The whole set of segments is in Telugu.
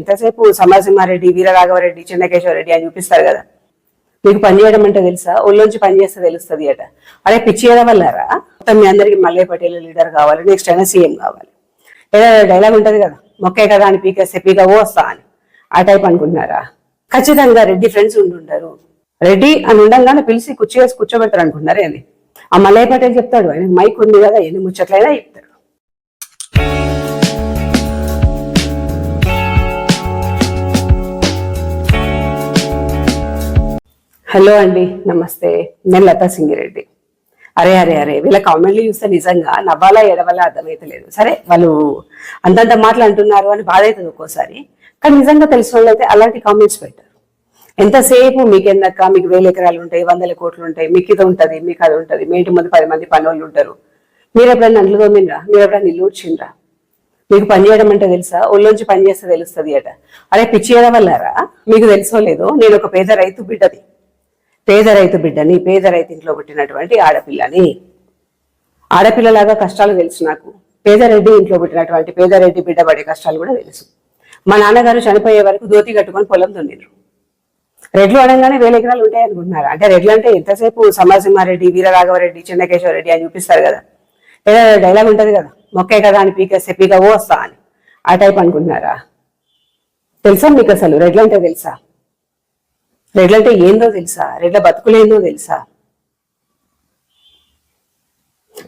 ఇంతసేపు సమరసింహారెడ్డి వీరరాఘవరెడ్డి చెన్నకేశ్వరరెడ్డి అని చూపిస్తారు కదా. మీకు పని చేయడం అంటే తెలుసా? ఒళ్ళోంచి పని చేస్తే తెలుస్తుంది అట. అరే పిచ్చి చేయడం వల్లరా మొత్తం మీ అందరికి మల్లయ్య పటేల్ లీడర్ కావాలి నెక్స్ట్ అయినా సీఎం కావాలి. ఏదో డైలాగ్ ఉంటది కదా. మొక్కే కదా అని పీకేస్తే పీక వస్తా అని. ఆ టైప్ అనుకుంటున్నారా? ఖచ్చితంగా రెడ్డి ఫ్రెండ్స్ ఉండుంటారు. రెడ్డి అని ఉండంగానే పిలిచి కుర్చీ కూర్చోబెడతారు అనుకుంటున్నారే అది ఆ మల్లయ్య పటేల్ చెప్తాడు ఆయన మైక్ ఉంది కదా ఎన్ని ముచ్చట్లయినా హలో అండి నమస్తే. నేను లతా సింగిరెడ్డి. అరే అరే అరే వీళ్ళ కామెంట్లు చూస్తే నిజంగా నవ్వాలా ఎడవాలా అర్థమైతలేదు. సరే వాళ్ళు అంతంత మాటలు అంటున్నారు అని బాధ అవుతుంది ఒక్కోసారి. కానీ నిజంగా తెలిసిన వాళ్ళు అయితే అలాంటి కామెంట్స్ పెట్టారు. ఎంతసేపు మీకు ఎందక్క మీకు వేల ఎకరాలు ఉంటాయి వందల కోట్లు ఉంటాయి మీకు ఇది ఉంటుంది మీకు అది ఉంటుంది మీ ఇంటి ముందు పది మంది పనులు ఉంటారు. మీరు ఎప్పుడైనా అంట్లు తోమిండ్రా? మీరు ఎప్పుడైనా ఇల్లు ఊడ్చిండ్రా? మీకు పని చేయడం అంటే తెలుసా? ఒళ్ళోంచి పని చేస్తే తెలుస్తుంది అట అరే పిచ్చి చేయడం వల్లరా మీకు తెలుసో లేదో? నేను ఒక పేద రైతు బిడ్డది. పేద రైతు బిడ్డని పేద రైతు ఇంట్లో పుట్టినటువంటి ఆడపిల్లని. ఆడపిల్లలాగా కష్టాలు తెలుసు నాకు. పేదరెడ్డి ఇంట్లో పుట్టినటువంటి పేదరెడ్డి బిడ్డ పడే కష్టాలు కూడా తెలుసు. మా నాన్నగారు చనిపోయే వరకు ధోతి కట్టుకొని పొలం దున్నిరు రెడ్లు అనగానే వేల ఎకరాలు ఉంటాయి అనుకుంటున్నారు అంటే రెడ్లు అంటే ఎంతసేపు సమరసింహారెడ్డి వీరరాఘవరెడ్డి చెన్నకేశ్వరరెడ్డి అని చూపిస్తారు కదా. ఏదో డైలాగ్ ఉంటుంది కదా. మొక్కే కదా అని పీకేస్తే పీక వస్తా అని. ఆ టైప్ అనుకుంటున్నారా? తెలుసా మీకు అసలు? రెడ్లు అంటే తెలుసా? రెడ్లంటే ఏందో తెలుసా? రెడ్ల బతుకులేందో తెలుసా?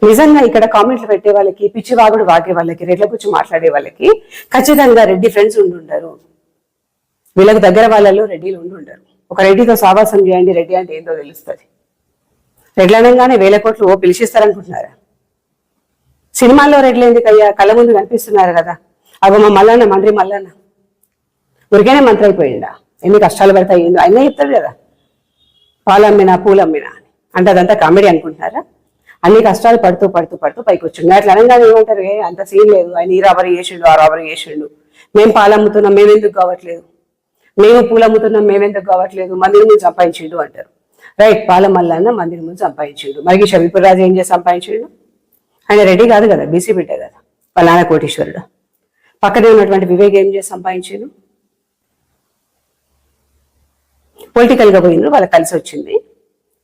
నిజంగా ఇక్కడ కామెంట్లు పెట్టే వాళ్ళకి పిచ్చివాగుడు వాగే వాళ్ళకి రెడ్ల గురించి మాట్లాడే వాళ్ళకి ఖచ్చితంగా రెడ్డి ఫ్రెండ్స్ ఉండుండరు వీళ్ళకి దగ్గర వాళ్ళలో రెడ్డిలు ఉండుండరు ఒక రెడ్డితో సావాసం చేయండి రెడ్డి అంటే ఏందో తెలుస్తుంది. రెడ్లనంగానే వేల కోట్లు ఓ పిలిచిస్తారనుకుంటున్నారా? సినిమాల్లో రెడ్లు ఎందుకయ్యా కళ్ళ ముందు కనిపిస్తున్నారు కదా. అగో మా మల్లన్న మంత్రి మల్లన్న. ఉరికేనే మంత్రి అయిపోయిందా ఎన్ని కష్టాలు పడతాయి ఏందో అయినా చెప్తాడు కదా. పాలమ్మినా పూలమ్మినా అని. అంటే అదంతా కామెడీ అనుకుంటున్నారా అన్ని కష్టాలు పడుతూ పడుతూ పడుతూ పైకి వచ్చిండు. అట్లా అనగానే ఏమంటారు? అంత సీన్ లేదు. ఆయన ఈ రాబరీ చేసిండు ఆ రాబరీ చేసిండు. మేము పాలమ్ముతున్నాం మేమెందుకు కావట్లేదు? మేము పూలమ్ముతున్నాం మేమెందుకు కావట్లేదు? మందిరం ముందు సంపాదించిండు అంటారు. రైట్ పాల మల్లన్న మందిని ముందు సంపాదించిండు. మరి షబీపుర్ రాజు ఏం చేసి సంపాదించిండు? ఆయన రెడీ కాదు కదా బీసీ బిడ్డ కదా వాళ్ళ నాన్న కోటీశ్వరుడు. పక్కనే ఉన్నటువంటి వివేక్ ఏం చేసి సంపాదించిండు? పొలిటికల్గా వాళ్ళకి కలిసి వచ్చింది.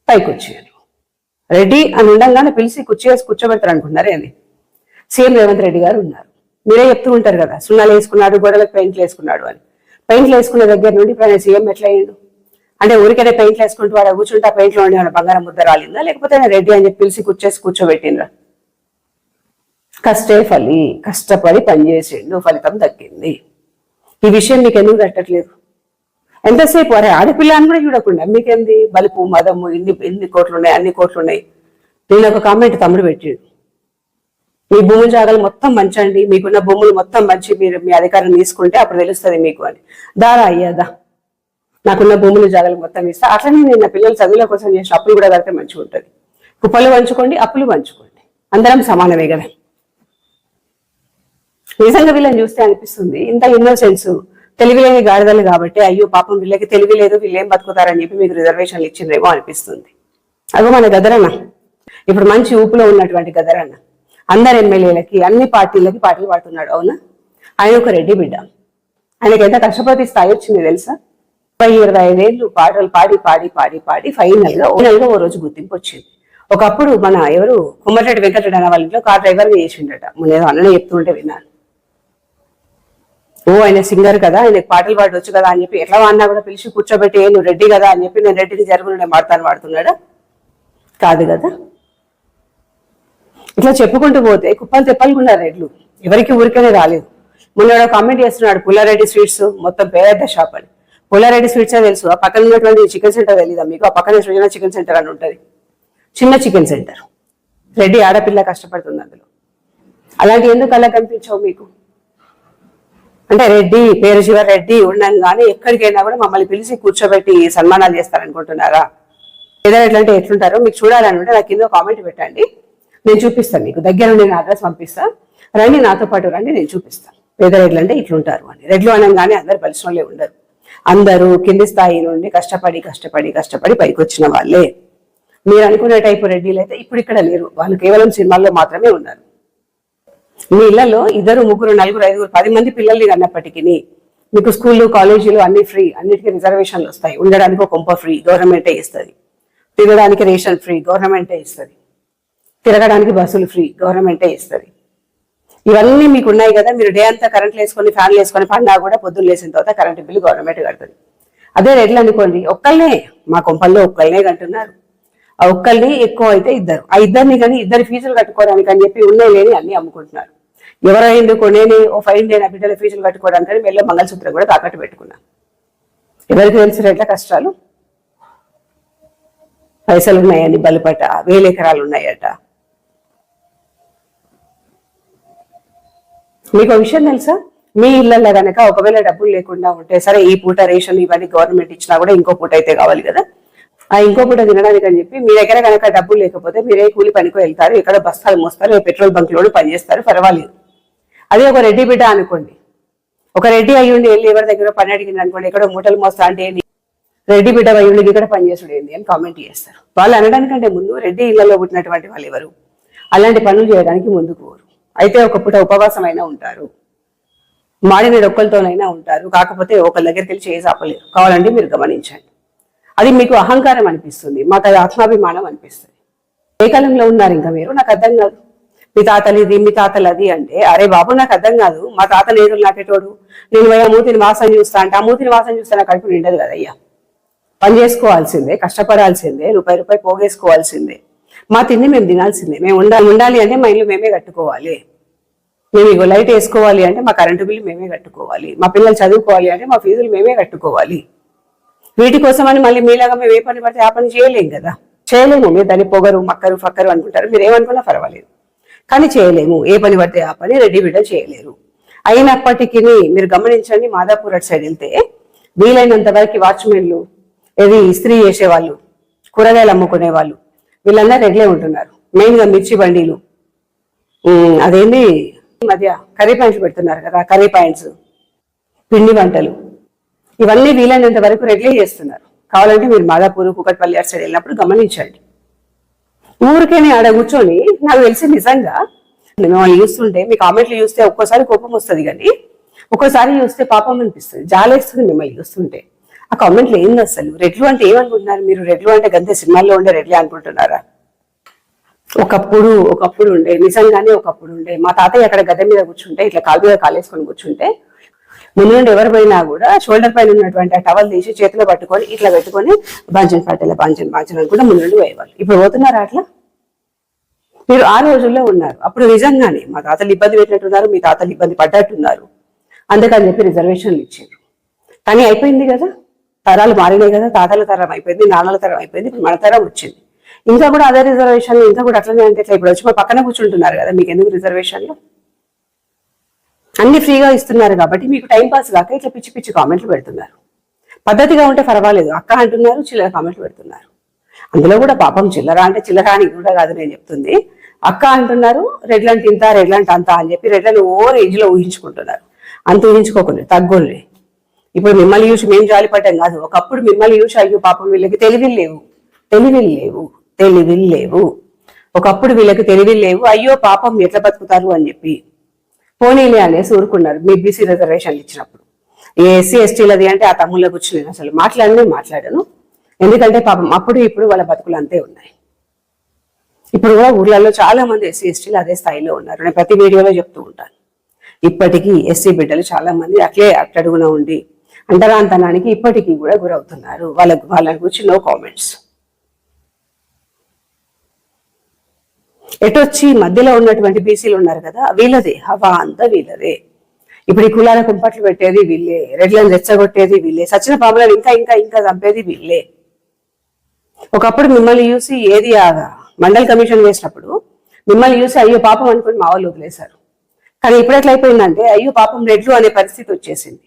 పైకి వచ్చారు రెడ్డి అని ఉండంగానే పిలిచి కుర్చీ వేసి కూర్చోబెడతారు అనుకున్నారే అని. సీఎం రేవంత్ రెడ్డి గారు ఉన్నారు. మీరే చెప్తూ ఉంటారు కదా సున్నాలు వేసుకున్నాడు గోడలకు పెయింట్లు వేసుకున్నాడు అని. పెయింట్లు వేసుకున్న దగ్గర నుండి ఇప్పుడు సీఎం ఎట్లా అయ్యిండు? అంటే ఊరికైనా పెయింట్లు వేసుకుంటూ వాడు కూర్చుంటే ఆ పెయింట్లో ఉండి బంగారం ముద్ద రాలిందా? లేకపోతే ఆయన రెడ్డి అని చెప్పి పిలిచి కూర్చేసి కూర్చోబెట్టిండ్రా? కష్టే ఫలి కష్టపడి పనిచేసిండు ఫలితం దక్కింది. ఈ విషయం మీకు ఎందుకు తట్టట్లేదు ఎంతసేపు? అరే ఆడపిల్ల అని కూడా చూడకుండా. మీకేంది? బలుపు మదము ఇన్ని ఎన్ని కోట్లు ఉన్నాయి అన్ని కోట్లు ఉన్నాయి నేను ఒక కామెంట్ తమ్ముడు పెట్టాడు. మీ భూమి జాగాలు మొత్తం మంచండి మీకున్న భూములు మొత్తం మంచి మీరు మీ అధికారం తీసుకుంటే అప్పుడు తెలుస్తుంది మీకు అని. దారా అయ్యాదా నాకున్న భూములు జాగాలు మొత్తం ఇస్తా. అట్లనే నేను నా పిల్లల చదువుల కోసం చేసిన అప్పులు కూడా కడితే మంచిగా ఉంటుంది. కుప్పలు పంచుకోండి అప్పులు పంచుకోండి. అందరం సమానమే కదా. నిజంగా వీళ్ళని చూస్తే అనిపిస్తుంది ఇంత ఇన్నోసెన్స్ తెలివి లేని గాడిదలు కాబట్టి అయ్యో పాపం వీళ్ళకి తెలివి లేదు వీళ్ళు ఏం బతుకుతారని చెప్పి మీకు రిజర్వేషన్లు ఇచ్చిండ్రేమో అనిపిస్తుంది. అగో మన గదరన్న. ఇప్పుడు మంచి ఊపులో ఉన్నటువంటి గదరన్న. అందరు ఎమ్మెల్యేలకి అన్ని పార్టీలకి పాటలు పాడుతున్నాడు అవునా? ఆయన ఒక రెడ్డి బిడ్డ. ఆయనకి ఎంత కష్టపడి స్థాయి వచ్చింది తెలుసా? ముప్పై ఇరవై ఐదేళ్ళు పాటలు పాడి పాడి పాడి పాడి ఫైనల్గా ఫైనల్గా ఓ రోజు గుర్తింపు వచ్చింది. ఒకప్పుడు మన ఎవరు? కుమ్మరెడ్డి వెంకటరెడ్డి అన్న వాళ్ళ ఇంట్లో కార్ డ్రైవర్ చేసిండట. మొన్న ఏదో అన్న చెప్తుంటే విన్నాను. ఓ ఆయన సింగర్ కదా ఆయన పాటలు పాడవచ్చు కదా అని చెప్పి ఎట్లా అన్నా కూడా పిలిచి కూర్చోబెట్టి నువ్వు రెడ్డి కదా అని చెప్పి నేను రెడ్డిని జరుగును నేను వాడతాను వాడుతున్నాడా? కాదు కదా. ఇట్లా చెప్పుకుంటూ పోతే కుప్పలు తెప్పలు రెడ్లు. ఎవరికి ఊరికనే రాలేదు. మొన్న కామెంట్ చేస్తున్నాడు పుల్లారెడ్డి స్వీట్స్ మొత్తం పెద్ద షాప్ అని. పుల్లారెడ్డి స్వీట్స్ తెలుసు ఆ పక్కన ఉన్నటువంటి చికెన్ సెంటర్ తెలీదా మీకు? ఆ పక్కన సృజన చికెన్ సెంటర్ అని ఉంటుంది. చిన్న చికెన్ సెంటర్ రెడ్డి ఆడపిల్ల కష్టపడుతుంది అందులో. అలాంటి ఎందుకు అలా కనిపించావు మీకు? అంటే రెడ్డి పేరు శివ రెడ్డి ఉండంగానే ఎక్కడికైనా కూడా మమ్మల్ని పిలిచి కూర్చోబెట్టి సన్మానాలు చేస్తారనుకుంటున్నారా ఏదైనా ఎట్లంటే ఎట్లుంటారో మీకు చూడాలని ఉంటే నాకు కింద కామెంట్ పెట్టండి. నేను చూపిస్తాను మీకు. దగ్గర నేను నా అడ్రస్ పంపిస్తాను రండి నాతో పాటు రండి నేను చూపిస్తాను పేదరెడ్లు అంటే ఇట్లుంటారు అని. రెడ్లు అనగానే అందరు పరిశ్రమలే ఉండరు. అందరూ కింది స్థాయి నుండి కష్టపడి కష్టపడి కష్టపడి పైకి వచ్చిన వాళ్ళే. మీరు అనుకునే టైపు రెడ్డిలు అయితే ఇప్పుడు ఇక్కడ లేరు. వాళ్ళు కేవలం సినిమాల్లో మాత్రమే ఉన్నారు. మీ ఇళ్ళలో ఇద్దరు ముగ్గురు నలుగురు ఐదుగురు పది మంది పిల్లల్ని అన్నప్పటికీ మీకు స్కూళ్ళు కాలేజీలు అన్ని ఫ్రీ అన్నిటికీ రిజర్వేషన్లు వస్తాయి. ఉండడానికి ఒక కొంప ఫ్రీ గవర్నమెంటే ఇస్తుంది. తిరగడానికి రేషన్ ఫ్రీ గవర్నమెంటే ఇస్తుంది. తిరగడానికి బస్సులు ఫ్రీ గవర్నమెంటే ఇస్తుంది. ఇవన్నీ మీకు ఉన్నాయి కదా మీరు డే అంతా కరెంట్లు వేసుకొని ఫ్యాన్లు వేసుకొని పండా కూడా పొద్దున్న లేసిన తర్వాత కరెంటు బిల్లు గవర్నమెంట్ కడుతుంది. అదే రెడ్లు అనుకోండి ఒక్కళ్ళనే మా కొంపల్లో ఒక్కళ్ళనే కంటున్నారు. ఒక్కళ్ళని ఎక్కువ అయితే ఇద్దరు. ఆ ఇద్దరిని కానీ ఇద్దరు ఫీజులు కట్టుకోవడానికి అని చెప్పి ఉన్నాయి లేని అన్ని అమ్ముకుంటున్నారు. ఎవరైంది ఎందుకు ఓ ఫైన్ నేను బిడ్డల ఫీజులు కట్టుకోవడానికి అని వెళ్ళే మంగళసూత్రం కూడా తాకట్టు పెట్టుకున్నా ఎవరికి తెలిసిన ఎట్లా కష్టాలు? పైసలు ఉన్నాయని బలిపట వేల ఎకరాలు ఉన్నాయట. మీకు ఒక విషయం తెలుసా? మీ ఇళ్ళలో గనక ఒకవేళ డబ్బులు లేకుండా ఉంటే సరే ఈ పూట రేషన్ ఇవన్నీ గవర్నమెంట్ ఇచ్చినా కూడా ఇంకో పూట అయితే కావాలి కదా? ఆ ఇంకో పూట తినడానికి అని చెప్పి మీ దగ్గర కనుక డబ్బులు లేకపోతే మీరే కూలి పనికి వెళ్తారు ఇక్కడ బస్తాలు మోస్తారు పెట్రోల్ బంక్లోనే పనిచేస్తారు పర్వాలేదు. అదే ఒక రెడ్డి బిడ్డ అనుకోండి. ఒక రెడ్డి అయ్యుండి వెళ్ళి ఎవరి దగ్గర పని అడిగింది అనుకోండి ఎక్కడో మూటలు మోస్తా అంటే ఏంటి? రెడ్డి బిడ్డ అయ్యుండి ఇక్కడ పనిచేసుడు ఏంటి అని కామెంట్ చేస్తారు. వాళ్ళు అనడానికంటే ముందు రెడ్డి ఇళ్ళలో పుట్టినటువంటి వాళ్ళు ఎవరు? అలాంటి పనులు చేయడానికి ముందుకు పోరు. అయితే ఒక పూట ఉపవాసం అయినా ఉంటారు మాడిన డొక్కలతోనైనా ఉంటారు. కాకపోతే ఒకళ్ళ దగ్గరికి వెళ్ళి చేసి ఆపలేరు కావాలంటే మీరు గమనించండి. అది మీకు అహంకారం అనిపిస్తుంది మాకు అది ఆత్మాభిమానం అనిపిస్తుంది. ఏ కాలంలో ఉన్నారు ఇంకా మీరు? నాకు అర్థం కాదు. మీ తాతలు ఇది మీ తాతలు అది అంటే అరే బాబు నాకు అర్థం కాదు. మా తాత నేతలు నాటేటోడు. నేను పోయి ఆ మూతిని వాసన చూస్తా అంటే ఆ మూతిని వాసన చూస్తే నాకు కడుపు నిండదు కదయ్యా పని చేసుకోవాల్సిందే కష్టపడాల్సిందే రూపాయి రూపాయి పోగేసుకోవాల్సిందే. మా తిండి మేము తినాల్సిందే. మేము ఉండాలి ఉండాలి అంటే మా ఇల్లు మేమే కట్టుకోవాలి. మేము ఇగో లైట్ వేసుకోవాలి అంటే మా కరెంటు బిల్లు మేమే కట్టుకోవాలి. మా పిల్లలు చదువుకోవాలి అంటే మా ఫీజులు మేమే కట్టుకోవాలి. వీటి కోసమని మళ్ళీ మీలాగా మేము ఏ పని పడితే ఆ పని చేయలేం కదా. చేయలేము. మీరు దాన్ని పొగరు మక్కరు ఫక్కరు అనుకుంటారు. మీరు ఏమనుకున్నా పర్వాలేదు. కానీ చేయలేము. ఏ పని పడితే ఆ పని రెడీ బిడ్డ చేయలేరు. అయినప్పటికీ మీరు గమనించండి మాదాపూర్ అటు సైడ్ వెళ్తే వీలైనంత వరకు వాచ్మెన్లు ఏది ఇస్త్రీ చేసేవాళ్ళు కూరగాయలు అమ్ముకునే వాళ్ళు వీళ్ళందరూ రెగ్లే ఉంటున్నారు. మెయిన్గా మిర్చి బండీలు. అదేంటి అదేంది? మధ్య కర్రీ పాయింట్స్ పెడుతున్నారు కదా కర్రీ పాయింట్స్ పిండి వంటలు. ఇవన్నీ వీలైనంత వరకు రెగ్లే చేస్తున్నారు. కావాలంటే మీరు మాదాపూర్ కుకట్పల్లి అటు సైడ్ వెళ్ళినప్పుడు గమనించండి. ఊరికేనే ఆడ కూర్చొని నాకు తెలిసి నిజంగా మిమ్మల్ని చూస్తుంటే మీ కామెంట్లు చూస్తే ఒక్కోసారి కోపం వస్తుంది కానీ ఒక్కోసారి చూస్తే పాపం అనిపిస్తుంది. జాలేస్తుంది మిమ్మల్ని చూస్తుంటే. ఆ కామెంట్లు ఏంది అసలు? రెడ్లు అంటే ఏమనుకుంటున్నారు మీరు? రెడ్లు అంటే గంతే సినిమాల్లో ఉండే రెడ్లే అనుకుంటున్నారా? ఒకప్పుడు ఒకప్పుడు ఉండే నిజంగానే ఒకప్పుడు ఉండే. మా తాతయ్య అక్కడ గద్దె మీద కూర్చుంటే ఇట్లా కాలు మీద కాలేసుకొని కూర్చుంటే ముందు నుండి ఎవరు పోయినా కూడా షోల్డర్ పైన ఉన్నటువంటి ఆ టవల్ తీసి చేతిలో పట్టుకొని ఇట్లా పెట్టుకొని బాంచన్ పాటల బాంచన్ బాంచన్ కూడా ముందు నుండి పోయేవాళ్ళు. ఇప్పుడు పోతున్నారా అట్లా? మీరు ఆ రోజుల్లో ఉన్నారు. అప్పుడు నిజంగానే మా తాతలు ఇబ్బంది పెట్టినట్టున్నారు మీ తాతలు ఇబ్బంది పడ్డట్టున్నారు. అందుకని చెప్పి రిజర్వేషన్లు ఇచ్చారు. కానీ అయిపోయింది కదా? తరాలు మారినాయి కదా? తాతల తరం అయిపోయింది నాన్నల తరం అయిపోయింది ఇప్పుడు మన తరం వచ్చింది. ఇంకా కూడా అదే రిజర్వేషన్లు ఇంకా కూడా అట్లనే అంటే ఇట్లా ఇప్పుడు వచ్చి మా పక్కన కూర్చుంటున్నారు కదా మీకు ఎందుకు రిజర్వేషన్లు అన్ని ఫ్రీగా ఇస్తున్నారు కాబట్టి మీకు టైం పాస్ కాక ఇట్లా పిచ్చి పిచ్చి కామెంట్లు పెడుతున్నారు. పద్ధతిగా ఉంటే పర్వాలేదు. అక్క అంటున్నారు చిల్లర కామెంట్లు పెడుతున్నారు. అందులో కూడా పాపం చిల్లర అంటే చిల్లర అని కూడా కాదు నేను చెప్తుంది. అక్క అంటున్నారు రెడ్లంటే ఇంత రెడ్లంటే అంత అని చెప్పి రెడ్లను ఓ రేంజ్లో ఊహించుకుంటున్నారు. అంత ఊహించుకోకుండా తగ్గోళ్ళే. ఇప్పుడు మిమ్మల్ని చూసి మేము జాలిపడ్డాం కాదు. ఒకప్పుడు మిమ్మల్ని చూసి అయ్యో పాపం వీళ్ళకి తెలివిలు లేవు. తెలివిలు లేవు. తెలివిలు లేవు. ఒకప్పుడు వీళ్ళకి తెలివిలు లేవు. అయ్యో పాపం ఎట్లా బతుకుతారు అని చెప్పి. పోనీలే అనేసి ఊరుకున్నారు మీ బీసీ రిజర్వేషన్లు ఇచ్చినప్పుడు. ఏ ఎస్సీ ఎస్టీలది అంటే ఆ తమ్ముళ్ళ కూర్చుని నేను అసలు. మాట్లాడనే మాట్లాడాను. ఎందుకంటే పాపం అప్పుడు ఇప్పుడు వాళ్ళ బతుకులు అంతే ఉన్నాయి. ఇప్పుడు కూడా ఊర్లలో చాలా మంది ఎస్సీ ఎస్టీలు అదే స్థాయిలో ఉన్నారు. నేను ప్రతి వీడియోలో చెప్తూ ఉంటాను. ఇప్పటికీ ఎస్సీ బిడ్డలు చాలా మంది అట్లే అట్టడుగున ఉండి అంటరాంతనానికి ఇప్పటికీ కూడా గురవుతున్నారు. వాళ్ళ వాళ్ళ గురించి నో కామెంట్స్ ఎటొచ్చి మధ్యలో ఉన్నటువంటి బీసీలు ఉన్నారు కదా వీళ్ళదే హవా అంతా వీళ్ళదే. ఇప్పుడు ఈ కులాల కుంపట్లు పెట్టేది వీళ్ళే రెడ్లను రెచ్చగొట్టేది వీళ్ళే సచిన పాపలను ఇంకా ఇంకా ఇంకా చంపేది వీళ్ళే. ఒకప్పుడు మిమ్మల్ని చూసి ఏది ఆ మండల్ కమిషన్ వేసినప్పుడు మిమ్మల్ని చూసి అయ్యో పాపం అనుకుని మా వాళ్ళు వదిలేశారు. కానీ ఇప్పుడు ఎట్లయిపోయిందంటే అయ్యో పాపం రెడ్లు అనే పరిస్థితి వచ్చేసింది.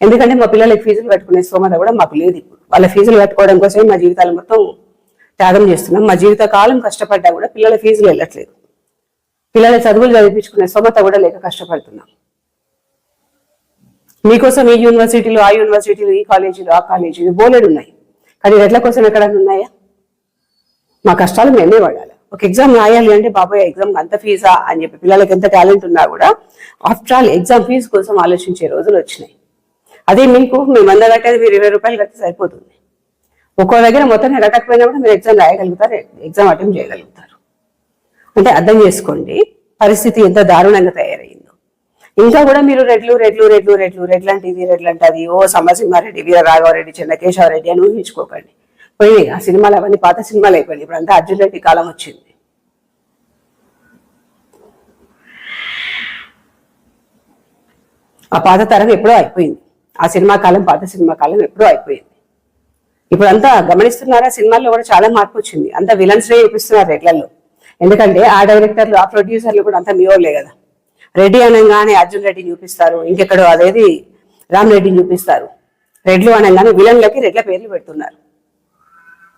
ఎందుకంటే మా పిల్లలకి ఫీజులు కట్టుకునే స్తోమత కూడా మాకు లేదు ఇప్పుడు. వాళ్ళ ఫీజులు కట్టుకోవడం కోసమే మా జీవితాలు మొత్తం త్యాగం చేస్తున్నాం. మా జీవిత కాలం కష్టపడ్డా కూడా పిల్లల ఫీజులు వెళ్ళట్లేదు. పిల్లల చదువులు చదివించుకునే స్తోమత కూడా లేక కష్టపడుతున్నాం. మీకోసం ఈ యూనివర్సిటీలు ఆ యూనివర్సిటీలు ఈ కాలేజీలు ఆ కాలేజీలు బోలెడు ఉన్నాయి. కానీ రెట్ల కోసం ఎక్కడన్నా ఉన్నాయా? మా కష్టాలు మేమే పడాలి ఒక ఎగ్జామ్ రాయాలి అంటే బాబాయ్ ఎగ్జామ్ అంత ఫీజా? అని చెప్పి పిల్లలకి ఎంత టాలెంట్ ఉన్నా కూడా ఆఫ్టర్ ఆల్ ఎగ్జామ్ ఫీజు కోసం ఆలోచించే రోజులు వచ్చినాయి. అదే మీకు మేము అందగట్టేది మీరు ఇరవై రూపాయలు కడితే సరిపోతుంది. ఒక్కో దగ్గర మొత్తం కట్టకపోయినా కూడా మీరు ఎగ్జామ్ రాయగలుగుతారు ఎగ్జామ్ అటెంప్ట్ చేయగలుగుతారు. అంటే అర్థం చేసుకోండి పరిస్థితి ఎంత దారుణంగా తయారైందో. ఇంకా కూడా మీరు రెడ్లు రెడ్లు రెడ్లు రెడ్లు రెడ్లు అంటే ఇది అంటే అది ఓ సమరసింహారెడ్డి వీర రాఘవరెడ్డి చెన్నకేశవరెడ్డి అని ఊహించుకోకండి. పోయి ఆ సినిమాలు అవన్నీ పాత సినిమాలు అయిపోయింది ఇప్పుడు అంతా అర్జున్ రెడ్డి కాలం వచ్చింది. ఆ పాత తరం ఎప్పుడో అయిపోయింది. ఆ సినిమా కాలం పాత సినిమా కాలం ఎప్పుడో అయిపోయింది. ఇప్పుడు అంతా గమనిస్తున్నారా సినిమాల్లో కూడా చాలా మార్పు వచ్చింది. అంతా విలన్స్ చూపిస్తున్నారు రెడ్లలో ఎందుకంటే ఆ డైరెక్టర్లు ఆ ప్రొడ్యూసర్లు కూడా అంతా మీఓలే కదా. రెడ్డి అనగానే అర్జున్ రెడ్డిని చూపిస్తారు ఇంకెక్కడో అదేది రామ్ రెడ్డిని చూపిస్తారు. రెడ్లు అనగానే విలన్లకి రెడ్ల పేర్లు పెడుతున్నారు.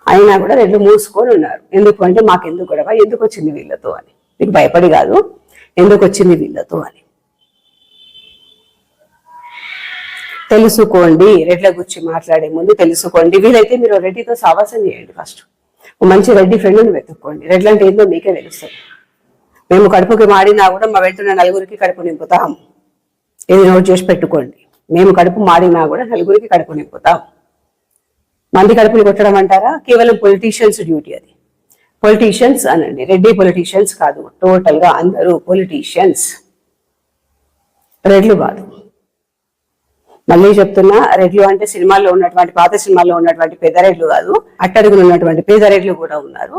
అయినా కూడా రెడ్లు మూసుకొని ఉన్నారు. ఎందుకు అంటే మాకెందుకు గొడవ? ఎందుకు వచ్చింది వీళ్ళతో అని. మీకు భయపడి కాదు. ఎందుకు వచ్చింది వీళ్ళతో అని. తెలుసుకోండి. రెడ్ల గురించి మాట్లాడే ముందు తెలుసుకోండి. వీలైతే మీరు రెడ్డితో సావాసం చేయండి ఫస్ట్. మంచి రెడ్డి ఫ్రెండ్ని వెతుక్కోండి. రెడ్లు అంటే ఏందో మీకే తెలుస్తుంది. మేము కడుపుకి మాడినా కూడా మా వెంటనే నలుగురికి కడుపు నింపుతాం. ఇది నోట్ చేసి పెట్టుకోండి. మేము కడుపు మాడినా కూడా నలుగురికి కడుపు నింపుతాం. మంది కడుపులు కొట్టడం అంటారా? కేవలం పొలిటీషియన్స్ డ్యూటీ అది. పొలిటీషియన్స్ అనండి. రెడ్డి పొలిటీషియన్స్ కాదు. టోటల్గా అందరూ పొలిటీషియన్స్ రెడ్లు కాదు. మళ్ళీ చెప్తున్నా రెడ్లు అంటే సినిమాల్లో ఉన్నటువంటి పాత సినిమాల్లో ఉన్నటువంటి పెద్దరెడ్లు కాదు అట్టడుగులు ఉన్నటువంటి పేదరెడ్లు కూడా ఉన్నారు.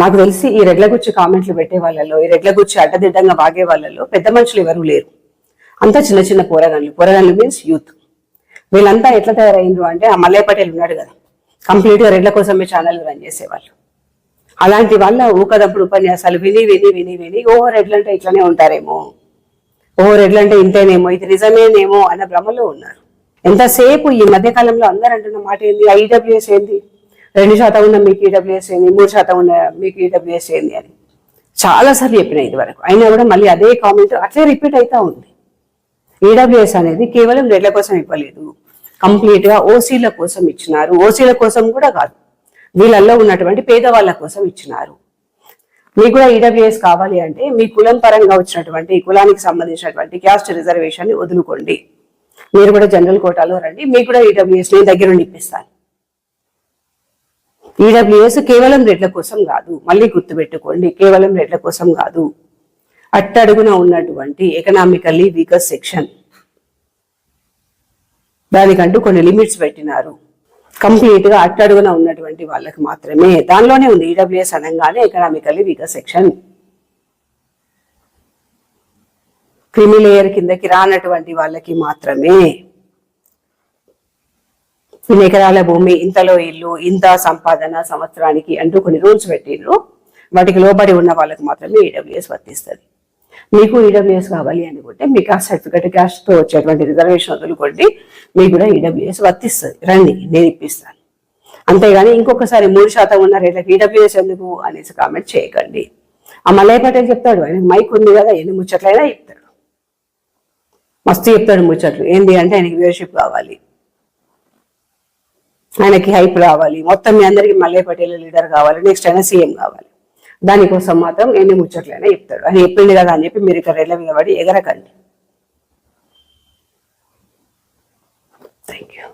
నాకు తెలిసి ఈ రెడ్ల గుచ్చి కామెంట్లు పెట్టే వాళ్ళలో ఈ రెడ్ల గుచ్చి అడ్డదిడ్డంగా వాగే వాళ్ళలో పెద్ద మనుషులు ఎవరూ లేరు. అంతా చిన్న చిన్న పోరగాళ్ళు పోరగాళ్ళు మీన్స్ యూత్ వీళ్ళంతా ఎట్లా తయారైండ్రు అంటే ఆ మల్లయ్య పటేల్ ఉన్నాడు కదా. కంప్లీట్గా రెడ్ల కోసమే ఛానల్ రన్ చేసేవాళ్ళు. అలాంటి వాళ్ళ ఊకదప్పుడు ఉపన్యాసాలు విని విని విని విని ఓ రెడ్లంటే ఇట్లానే ఉంటారేమో. ఓ రెడ్లంటే ఇంతేనేమో ఇది నిజమేనేమో అన్న భ్రమలో ఉన్నారు. ఎంతసేపు ఈ మధ్య కాలంలో అందరు అంటున్న మాట ఏంది? ఐడబ్ల్యూఎస్ ఏంది? రెండు శాతం ఉన్న మీకు ఈడబ్ల్యూఎస్ ఏంది? మూడు శాతం ఉన్న మీకు ఈడబ్ల్యూఎస్ ఏంది అని. చాలా సార్లు చెప్పిన ఇది వరకు అయినా కూడా మళ్ళీ అదే కామెంట్ అట్లే రిపీట్ అవుతా ఉంది. ఈడబ్ల్యూఎస్ అనేది కేవలం రెడ్ల కోసం ఇవ్వలేదు. కంప్లీట్గా ఓసీల కోసం ఇచ్చినారు. ఓసీల కోసం కూడా కాదు. వీళ్ళల్లో ఉన్నటువంటి పేదవాళ్ళ కోసం ఇచ్చినారు. మీకు కూడా ఈడబ్ల్యూఎస్ కావాలి అంటే మీ కులం పరంగా వచ్చినటువంటి కులానికి సంబంధించినటువంటి క్యాస్ట్ రిజర్వేషన్ని వదులుకోండి. మీరు కూడా జనరల్ కోటాలో రండి. మీకు కూడా ఈడబ్ల్యూఎస్ నేను దగ్గర ఇప్పిస్తాను ఈడబ్ల్యూఎస్ కేవలం రెడ్ల కోసం కాదు మళ్ళీ గుర్తుపెట్టుకోండి కేవలం రెడ్ల కోసం కాదు. అట్టడుగున ఉన్నటువంటి ఎకనామికల్లీ వీకర్ సెక్షన్ దానికంటూ కొన్ని లిమిట్స్ పెట్టినారు. కంప్లీట్గా అట్టడుగున ఉన్నటువంటి వాళ్ళకి మాత్రమే. దానిలోనే ఉంది ఈడబ్ల్యూఎస్ అనగానే economically weaker section. Creamy layer కిందకి రానటువంటి వాళ్ళకి మాత్రమే. ఇన్ని ఎకరాల భూమి ఇంతలో ఇల్లు ఇంత సంపాదన సంవత్సరానికి అంటూ కొన్ని రూల్స్ పెట్టిండ్రు వాటికి లోబడి ఉన్న వాళ్ళకి మాత్రమే ఈడబ్ల్యూఎస్ వర్తిస్తుంది. మీకు ఈడబ్ల్యూఎస్ కావాలి అనుకుంటే మీకు ఆ సర్టిఫికెట్ క్యాస్ట్తో వచ్చేటువంటి రిజర్వేషన్ వదులుకోండి. మీకు కూడా ఈడబ్ల్యూఎస్ వర్తిస్తుంది. రండి నేను ఇప్పిస్తాను. అంతేగాని ఇంకొకసారి మూడు శాతం ఉన్న రేట్లకు ఈడబ్ల్యూఎస్ ఎందుకు అనేసి కామెంట్ చేయకండి. ఆ మల్లయ్య పటేల్ చెప్తాడు ఆయన మైక్ ఉంది కదా ఎన్ని ముచ్చట్లైనా చెప్తాడు. మస్తు చెప్తాడు ముచ్చట్లు. ఏంటి అంటే ఆయనకి వ్యూవర్షిప్ కావాలి. ఆయనకి హైప్ రావాలి. మొత్తం మీ అందరికీ మల్లయ్య పటేల్ లీడర్ కావాలి. నెక్స్ట్ అయినా సీఎం కావాలి. దానికోసం మాత్రం ఎన్ని ముచ్చట్లైనా చెప్తాడు. అని చెప్పింది కదా అని చెప్పి మీరు ఇక్కడ రెళ్ళ మీద పడి ఎగరకండి. Thank you